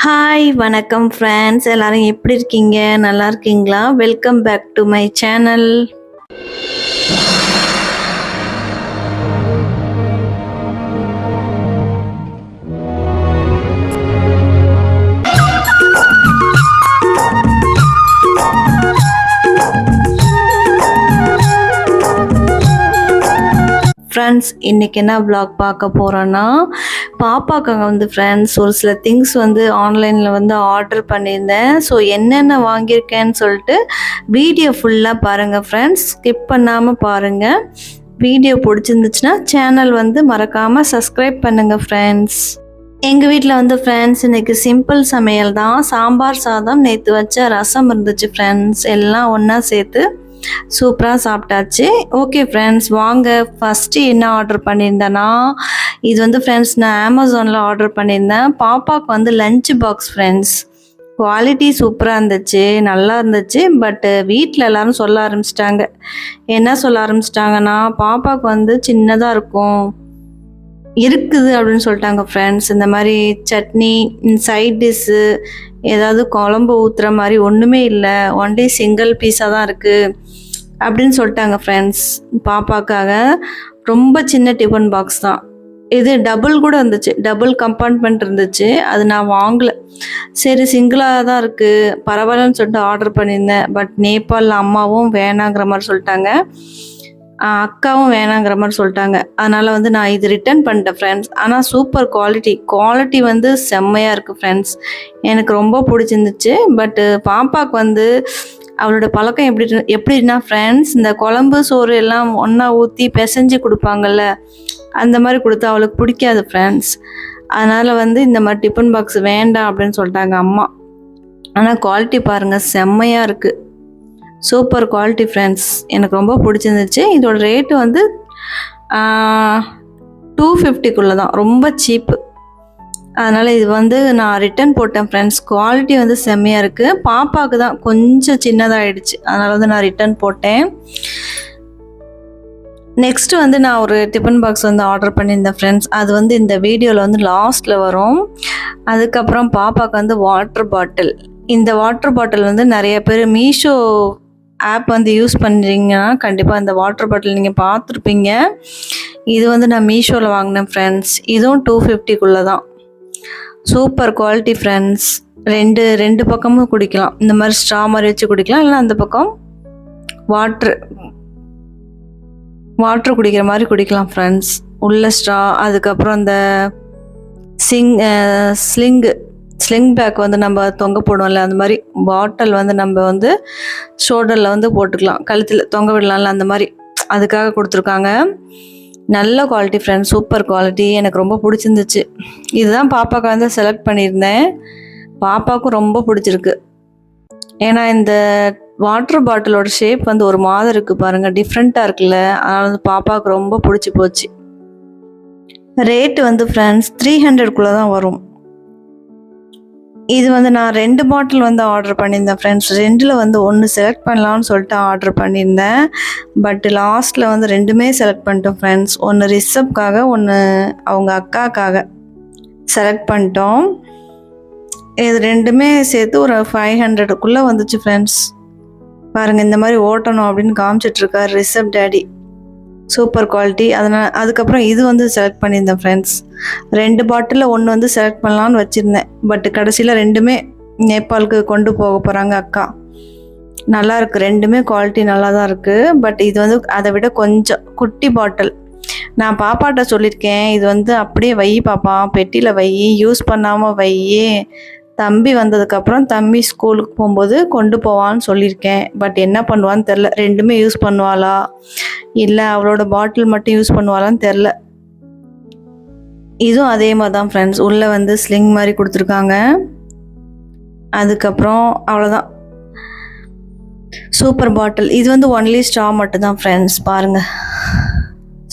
Hi வணக்கம் friends எல்லாரும் எப்படி இருக்கீங்க? நல்லா இருக்கீங்களா? Welcome back to my channel friends இன்றைக்கி என்ன ப்ளாக் பார்க்க போகிறோன்னா பாப்பாக்கு வந்து ஃப்ரெண்ட்ஸ் ஒரு சில திங்ஸ் வந்து ஆன்லைனில் வந்து ஆர்டர் பண்ணியிருந்தேன். ஸோ என்னென்ன வாங்கியிருக்கேன்னு சொல்லிட்டு வீடியோ ஃபுல்லாக பாருங்கள் ஃப்ரெண்ட்ஸ் ஸ்கிப் பண்ணாமல் பாருங்கள் வீடியோ பிடிச்சிருந்துச்சுன்னா சேனல் வந்து மறக்காமல் சப்ஸ்கிரைப் பண்ணுங்கள் ஃப்ரெண்ட்ஸ் எங்கள் வீட்டில் வந்து ஃப்ரெண்ட்ஸ் இன்றைக்கி சிம்பிள் சமையல் தான். சாம்பார் சாதம் நேற்று வச்ச ரசம் இருந்துச்சு ஃப்ரெண்ட்ஸ் எல்லாம் ஒன்றா சேர்த்து சூப்பராக சாப்பிட்டாச்சு. ஓகே ஃப்ரெண்ட்ஸ் வாங்க. ஃபஸ்ட்டு என்ன ஆர்டர் பண்ணியிருந்தேன்னா இது வந்து ஃப்ரெண்ட்ஸ் நான் அமேசானில் ஆர்டர் பண்ணியிருந்தேன். பாப்பாவுக்கு வந்து லஞ்ச் பாக்ஸ் ஃப்ரெண்ட்ஸ் குவாலிட்டி சூப்பராக இருந்துச்சு நல்லா இருந்துச்சு. பட்டு வீட்டில் எல்லாரும் சொல்ல ஆரம்பிச்சிட்டாங்க. என்ன சொல்ல ஆரம்பிச்சிட்டாங்கன்னா பாப்பாவுக்கு வந்து சின்னதாக இருக்கும். இருக்குது அப்படின்னு சொல்லிட்டாங்க ஃப்ரெண்ட்ஸ் இந்த மாதிரி சட்னி சைட் டிஷ்ஷு ஏதாவது குழம்பு ஊற்றுற மாதிரி ஒன்றுமே இல்லை. ஒன்லி சிங்கிள் பீஸாக தான் இருக்குது அப்படின்னு சொல்லிட்டாங்க ஃப்ரெண்ட்ஸ் பாப்பாக்காக ரொம்ப சின்ன டிஃபன் பாக்ஸ் தான். இது டபுள் கூட இருந்துச்சு. டபுள் கம்பார்ட்மெண்ட் இருந்துச்சு. அது நான் வாங்கலை. சரி சிங்கிளாக தான் இருக்குது பரவாயில்லன்னு சொல்லிட்டு ஆர்டர் பண்ணியிருந்தேன். பட் நேபாளில் அம்மாவும் வேணாங்கிற மாதிரி சொல்லிட்டாங்க. அக்காவும் வேணாங்கிற மாதிரி சொல்லிட்டாங்க. அதனால் வந்து நான் இது ரிட்டர்ன் பண்ணிட்டேன் ஃப்ரெண்ட்ஸ் ஆனால் சூப்பர் குவாலிட்டி குவாலிட்டி வந்து செம்மையாக இருக்குது ஃப்ரெண்ட்ஸ் எனக்கு ரொம்ப பிடிச்சிருந்துச்சு. பட்டு பாப்பாவுக்கு வந்து அவளோட பழக்கம் எப்படி எப்படின்னா ஃப்ரெண்ட்ஸ் இந்த குழம்பு சோறு எல்லாம் ஒன்றா ஊற்றி பிசைஞ்சு கொடுப்பாங்கல்ல அந்த மாதிரி கொடுத்தா அவளுக்கு பிடிக்காது ஃப்ரெண்ட்ஸ் அதனால் வந்து இந்த மாதிரி டிஃபன் பாக்ஸ் வேண்டாம் அப்படின்னு சொல்லிட்டாங்க அம்மா. ஆனால் குவாலிட்டி பாருங்கள் செம்மையாக இருக்குது சூப்பர் குவாலிட்டி ஃப்ரெண்ட்ஸ். எனக்கு ரொம்ப பிடிச்சிருந்துச்சு. இதோட ரேட்டு வந்து டூ ஃபிஃப்டிக்குள்ளே தான். ரொம்ப சீப்பு. அதனால் இது வந்து நான் ரிட்டர்ன் போட்டேன் ஃப்ரெண்ட்ஸ். குவாலிட்டி வந்து செம்மையாக இருக்குது பாப்பாவுக்கு தான் கொஞ்சம் சின்னதாகிடுச்சு அதனால் வந்து நான் ரிட்டர்ன் போட்டேன். நெக்ஸ்ட் வந்து நான் ஒரு டிஃபன் பாக்ஸ் வந்து ஆர்டர் பண்ணியிருந்தேன் ஃப்ரெண்ட்ஸ். அது வந்து இந்த வீடியோவில் வந்து லாஸ்ட்டில் வரும். அதுக்கப்புறம் பாப்பாவுக்கு வந்து வாட்டர் பாட்டில் இந்த வாட்டர் பாட்டில் வந்து நிறைய பேர் மீஷோ ஆப் வந்து யூஸ் பண்ணுறீங்கன்னா கண்டிப்பாக இந்த வாட்டர் பாட்டில் நீங்கள் பார்த்துருப்பீங்க. இது வந்து நான் மீஷோவில் வாங்கினேன் ஃப்ரெண்ட்ஸ் இதுவும் டூ ஃபிஃப்டிக்குள்ளே தான் சூப்பர் குவாலிட்டி ஃப்ரெண்ட்ஸ் ரெண்டு ரெண்டு பக்கமும் குடிக்கலாம். இந்த மாதிரி ஸ்ட்ரா மாதிரி வச்சு குடிக்கலாம். இல்லைனா அந்த பக்கம் வாட்ரு வாட்ரு குடிக்கிற மாதிரி குடிக்கலாம் ஃப்ரெண்ட்ஸ் உள்ள ஸ்ட்ரா அதுக்கப்புறம் அந்த சிங் ஸ்லிங்கு ஸ்லிங் பேக் வந்து நம்ம தொங்க போடுவோம்ல அந்த மாதிரி பாட்டில் வந்து நம்ம வந்து ஷோல்டரில் வந்து போட்டுக்கலாம். கழுத்தில் தொங்க விடலாம்ல அந்த மாதிரி. அதுக்காக கொடுத்துருக்காங்க. நல்ல குவாலிட்டி ஃப்ரெண்ட் சூப்பர் குவாலிட்டி எனக்கு ரொம்ப பிடிச்சிருந்துச்சு. இதுதான் பாப்பாவுக்கு வந்து செலக்ட் பண்ணியிருந்தேன். பாப்பாவுக்கும் ரொம்ப பிடிச்சிருக்கு. ஏன்னா இந்த வாட்டர் பாட்டிலோட ஷேப் வந்து ஒரு மாதிரி இருக்குது பாருங்கள் டிஃப்ரெண்ட்டாக இருக்குல்ல. அதனால் வந்து பாப்பாவுக்கு ரொம்ப பிடிச்சி போச்சு. ரேட்டு வந்து ஃப்ரெண்ட்ஸ் த்ரீ ஹண்ட்ரட்குள்ளே தான் வரும். இது வந்து நான் ரெண்டு பாட்டில் வந்து ஆர்டர் பண்ணியிருந்தேன் ஃப்ரெண்ட்ஸ் ரெண்டில் வந்து ஒன்று செலக்ட் பண்ணலாம்னு சொல்லிட்டு ஆர்டர் பண்ணியிருந்தேன். பட் லாஸ்ட்டில் வந்து ரெண்டுமே செலக்ட் பண்ணிட்டோம் ஃப்ரெண்ட்ஸ் ஒன்று ரிஷப்காக ஒன்று அவங்க அக்காக்காக செலக்ட் பண்ணிட்டோம். இது ரெண்டுமே சேர்த்து ஒரு ஃபைவ் ஹண்ட்ரடுக்குள்ளே வந்துச்சு ஃப்ரெண்ட்ஸ் பாருங்கள் இந்த மாதிரி ஓட்டணும் அப்படின்னு காமிச்சிட்ருக்கார் ரிஷப் டேடி சூப்பர் குவாலிட்டி. அதனால் அதுக்கப்புறம் இது வந்து செலக்ட் பண்ணியிருந்தேன் ஃப்ரெண்ட்ஸ் ரெண்டு பாட்டிலில் ஒன்று வந்து செலக்ட் பண்ணலான்னு வச்சுருந்தேன். பட் கடைசியில் ரெண்டுமே நேபாளுக்கு கொண்டு போக போகிறாங்க அக்கா. நல்லா இருக்குது ரெண்டுமே குவாலிட்டி நல்லா தான் இருக்குது பட் இது வந்து அதை விட கொஞ்சம் குட்டி பாட்டில் நான் பாப்பாட்ட சொல்லியிருக்கேன் இது வந்து அப்படியே வை பாப்பா. பெட்டியில் வை யூஸ் பண்ணாமல் வையே. தம்பி வந்ததுக்கப்புறம் தம்பி ஸ்கூலுக்கு போகும்போது கொண்டு போவான்னு சொல்லியிருக்கேன். பட் என்ன பண்ணுவான்னு தெரில ரெண்டுமே யூஸ் பண்ணுவாளா? இல்லை அவளோட பாட்டில் மட்டும் யூஸ் பண்ணுவாளான்னு தெரில இதுவும் அதே மாதிரி தான் ஃப்ரெண்ட்ஸ் உள்ளே வந்து ஸ்லிங் மாதிரி கொடுத்துருக்காங்க. அதுக்கப்புறம் அவ்வளோதான் சூப்பர் பாட்டில் இது வந்து ஒன்லி ஸ்ட்ரா மட்டும்தான் ஃப்ரெண்ட்ஸ் பாருங்கள்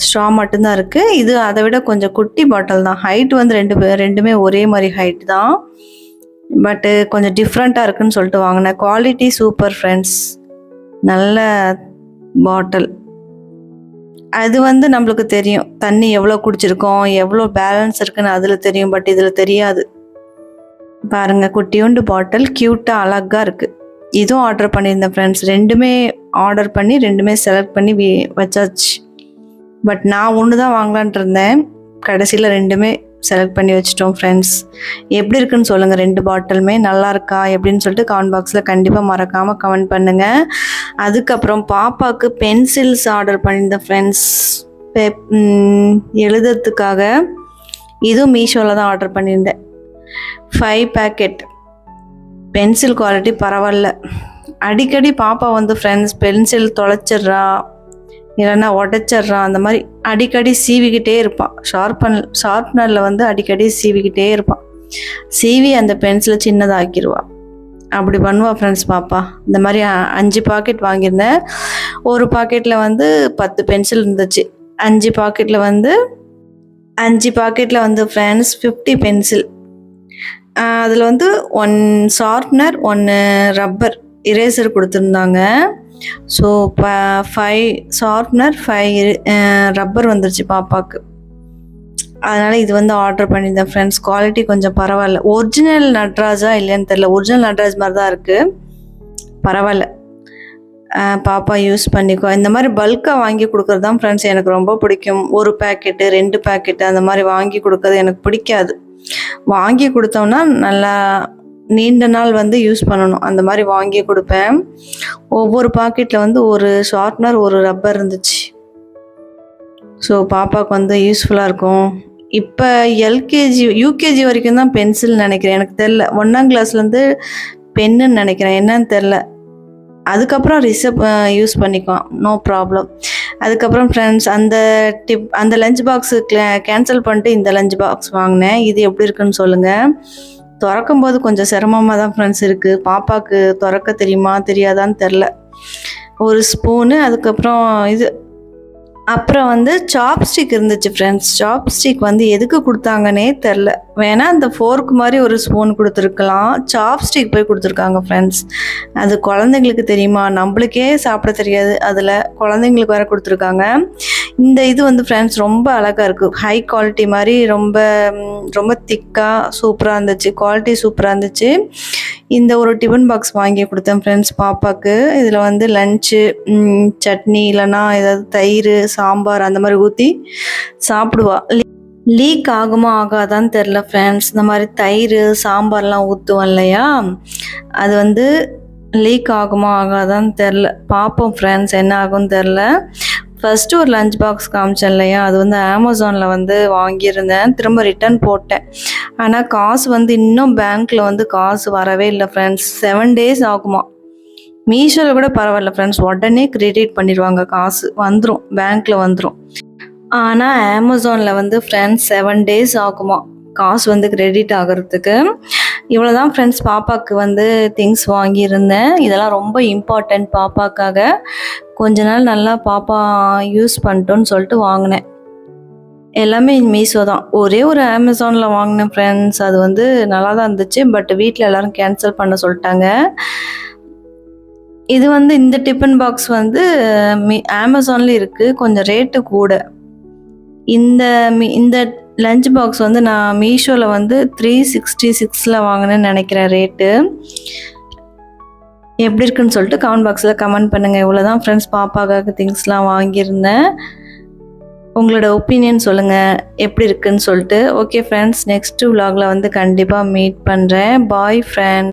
ஸ்ட்ரா மட்டும்தான் இருக்குது இது அதை விட கொஞ்சம் குட்டி பாட்டில் தான். ஹைட் வந்து ரெண்டு பே- ரெண்டுமே ஒரே மாதிரி ஹைட் தான். பட்டு கொஞ்சம் டிஃப்ரெண்ட்டாக இருக்குன்னு சொல்லிட்டு வாங்கினேன். குவாலிட்டி சூப்பர் ஃப்ரெண்ட்ஸ் நல்ல பாட்டில் அது வந்து நம்மளுக்கு தெரியும். தண்ணி எவ்வளோ குடிச்சிருக்கோம் எவ்வளோ பேலன்ஸ் இருக்குன்னு அதில் தெரியும் பட் இதில் தெரியாது. பாருங்கள் குட்டியோண்டு பாட்டில் க்யூட்டாக அழகாக இருக்குது இதுவும் ஆர்டர் பண்ணியிருந்தேன் ஃப்ரெண்ட்ஸ் ரெண்டுமே ஆர்டர் பண்ணி ரெண்டுமே செலக்ட் பண்ணி வச்சாச்சு. பட் நான் ஒன்று தான் வாங்கலான்ட்டு இருந்தேன். கடைசியில் ரெண்டுமே செலக்ட் பண்ணி வச்சிட்டோம் ஃப்ரெண்ட்ஸ் எப்படி இருக்குன்னு சொல்லுங்கள் ரெண்டு பாட்டிலுமே நல்லா இருக்கா எப்படின்னு சொல்லிட்டு கமெண்ட் பாக்ஸில் கண்டிப்பாக மறக்காமல் கமெண்ட் பண்ணுங்கள் அதுக்கப்புறம் பாப்பாவுக்கு பென்சில்ஸ் ஆர்டர் பண்ணியிருந்தேன் ஃப்ரெண்ட்ஸ் எழுதுறதுக்காக. இதுவும் மீஷோவில் தான் ஆர்டர் பண்ணியிருந்தேன். ஃபைவ் பேக்கெட் பென்சில் குவாலிட்டி பரவாயில்ல. அடிக்கடி பாப்பா வந்து ஃப்ரெண்ட்ஸ் பென்சில் தொலைச்சிட்றா. இல்லைன்னா உடச்சிட்றா அந்த மாதிரி அடிக்கடி சீவிக்கிட்டே இருப்பான் ஷார்பன் ஷார்ப்னரில் வந்து அடிக்கடி சீவிக்கிட்டே இருப்பான் சீவி அந்த பென்சிலை சின்னதாக்கிடுவா அப்படி பண்ணுவா ஃப்ரெண்ட்ஸ் பாப்பா. இந்த மாதிரி அஞ்சு பாக்கெட் வாங்கியிருந்தேன். ஒரு பாக்கெட்டில் வந்து பத்து பென்சில் இருந்துச்சு. அஞ்சு பாக்கெட்டில் வந்து அஞ்சு பாக்கெட்டில் வந்து ஃப்ரெண்ட்ஸ் ஃபிஃப்டி பென்சில் அதில் வந்து ஒன் ஷார்ப்னர் ஒன்று ரப்பர் இரேசர் கொடுத்துருந்தாங்க. ஸோ இப்போ ஃபைவ் ஷார்ப்னர் ஃபைவ் ரப்பர் வந்துருச்சு பாப்பாவுக்கு அதனால் இது வந்து ஆர்டர் பண்ணியிருந்தேன் ஃப்ரெண்ட்ஸ் குவாலிட்டி கொஞ்சம் பரவாயில்ல. ஒரிஜினல் நட்ராஜா இல்லைன்னு தெரில ஒரிஜினல் நட்ராஜ் மாதிரி தான் இருக்குது பரவாயில்ல பாப்பா யூஸ் பண்ணிக்கோ. இந்த மாதிரி பல்காக வாங்கி கொடுக்குறது தான் ஃப்ரெண்ட்ஸ் எனக்கு ரொம்ப பிடிக்கும். ஒரு பேக்கெட்டு ரெண்டு பேக்கெட்டு அந்த மாதிரி வாங்கி கொடுக்கறது எனக்கு பிடிக்காது. வாங்கி கொடுத்தோம்னா நல்லா நீண்ட நாள் வந்து யூஸ் பண்ணணும். அந்த மாதிரி வாங்கி கொடுப்பேன். ஒவ்வொரு பாக்கெட்டில் வந்து ஒரு ஷார்ப்னர் ஒரு ரப்பர் இருந்துச்சு. ஸோ பாப்பாவுக்கு வந்து யூஸ்ஃபுல்லாக இருக்கும். இப்போ எல்கேஜி யூகேஜி வரைக்கும் தான் பென்சில் நினைக்கிறேன். எனக்கு தெரில ஒன்றாம் கிளாஸ்லேருந்து பென்னுன்னு நினைக்கிறேன். என்னன்னு தெரில அதுக்கப்புறம் ரிசப் யூஸ் பண்ணிக்குவான். நோ ப்ராப்ளம் அதுக்கப்புறம் ஃப்ரெண்ட்ஸ் அந்த டிப் அந்த லஞ்ச் பாக்ஸு கேன்சல் பண்ணிட்டு இந்த லஞ்ச் பாக்ஸ் வாங்கினேன். இது எப்படி இருக்குன்னு சொல்லுங்கள் திறக்கும் போது கொஞ்சம் சிரமமாக தான் ஃப்ரெண்ட்ஸ் இருக்குது பாப்பாவுக்கு திறக்க தெரியுமா தெரியாதான்னு தெரில ஒரு ஸ்பூனு அதுக்கப்புறம் இது அப்புறம் வந்து சாப்ஸ்டிக் இருந்துச்சு ஃப்ரெண்ட்ஸ் சாப்ஸ்டிக் வந்து எதுக்கு கொடுத்தாங்கன்னே தெரில வேணால் அந்த ஃபோர்க் மாதிரி ஒரு ஸ்பூன் கொடுத்துருக்கலாம். சாப்ஸ்டிக் போய் கொடுத்துருக்காங்க ஃப்ரெண்ட்ஸ் அது குழந்தைங்களுக்கு தெரியுமா? நம்மளுக்கே சாப்பிட தெரியாது. அதில் குழந்தைங்களுக்கு வேறு கொடுத்துருக்காங்க. இந்த இது வந்து ஃப்ரெண்ட்ஸ் ரொம்ப அழகாக இருக்குது ஹை குவாலிட்டி மாதிரி ரொம்ப ரொம்ப திக்காக சூப்பராக இருந்துச்சு. குவாலிட்டி சூப்பராக இருந்துச்சு. இந்த ஒரு டிஃபன் பாக்ஸ் வாங்கி கொடுத்தேன் ஃப்ரெண்ட்ஸ் பாப்பாவுக்கு இதில் வந்து லஞ்சு சட்னி இல்லைன்னா ஏதாவது தயிர் சாம்பார் அந்த மாதிரி ஊற்றி சாப்பிடுவா. லீக் ஆகுமா ஆகாதான்னு தெரில ஃப்ரெண்ட்ஸ் இந்த மாதிரி தயிர் சாம்பார்லாம் ஊற்றுவோம் இல்லையா? அது வந்து லீக் ஆகுமா ஆகாதான்னு தெரில பார்ப்போம் ஃப்ரெண்ட்ஸ் என்ன ஆகும்னு தெரில ஃபஸ்ட்டு ஒரு லஞ்ச் பாக்ஸ் காமிச்சேன் இல்லையா? அது வந்து அமேசானில் வந்து வாங்கியிருந்தேன். திரும்ப ரிட்டர்ன் போட்டேன். ஆனால் காசு வந்து இன்னும் பேங்க்கில் வந்து காசு வரவே இல்லை ஃப்ரெண்ட்ஸ் செவன் டேஸ் ஆகுமா? மீஷோவில் கூட பரவாயில்ல ஃப்ரெண்ட்ஸ் உடனே கிரெடிட் பண்ணிடுவாங்க காசு. வந்துடும் பேங்க்கில் வந்துடும் ஆனால் அமேசானில் வந்து ஃப்ரெண்ட்ஸ் செவன் டேஸ் ஆகுமா? காசு வந்து கிரெடிட் ஆகிறதுக்கு. இவ்வளோ தான் ஃப்ரெண்ட்ஸ் பாப்பாவுக்கு வந்து திங்ஸ் வாங்கியிருந்தேன். இதெல்லாம் ரொம்ப இம்பார்ட்டண்ட் பாப்பாக்காக. கொஞ்ச நாள் நல்லா பாப்பா யூஸ் பண்ணிட்டோன்னு சொல்லிட்டு வாங்கினேன். எல்லாமே மீஷோ தான். ஒரே ஒரு அமேசானில் வாங்கினேன் ஃப்ரெண்ட்ஸ் அது வந்து நல்லா தான் இருந்துச்சு. பட் வீட்டில் எல்லோரும் கேன்சல் பண்ண சொல்லிட்டாங்க. இது வந்து இந்த டிஃபன் பாக்ஸ் வந்து மீ அமேசான்லேயும் இருக்குது கொஞ்சம் ரேட்டு கூட. இந்த மீ- இந்த லஞ்ச் பாக்ஸ் வந்து நான் மீஷோவில் வந்து த்ரீ சிக்ஸ்டி சிக்ஸில் வாங்கினேன்னு நினைக்கிறேன் ரேட்டு எப்படி இருக்குன்னு சொல்லிட்டு கமெண்ட் பாக்ஸில் கமெண்ட் பண்ணுங்கள் இவ்வளோ தான் ஃப்ரெண்ட்ஸ் பாப்பாக்காக திங்ஸ்லாம் வாங்கியிருந்தேன். உங்களோட ஒப்பீனியன் சொல்லுங்கள் எப்படி இருக்குன்னு சொல்லிட்டு. ஓகே ஃப்ரெண்ட்ஸ் நெக்ஸ்ட் விலாகில் வந்து கண்டிப்பாக மீட் பண்ணுறேன் பாய் ஃப்ரெண்ட்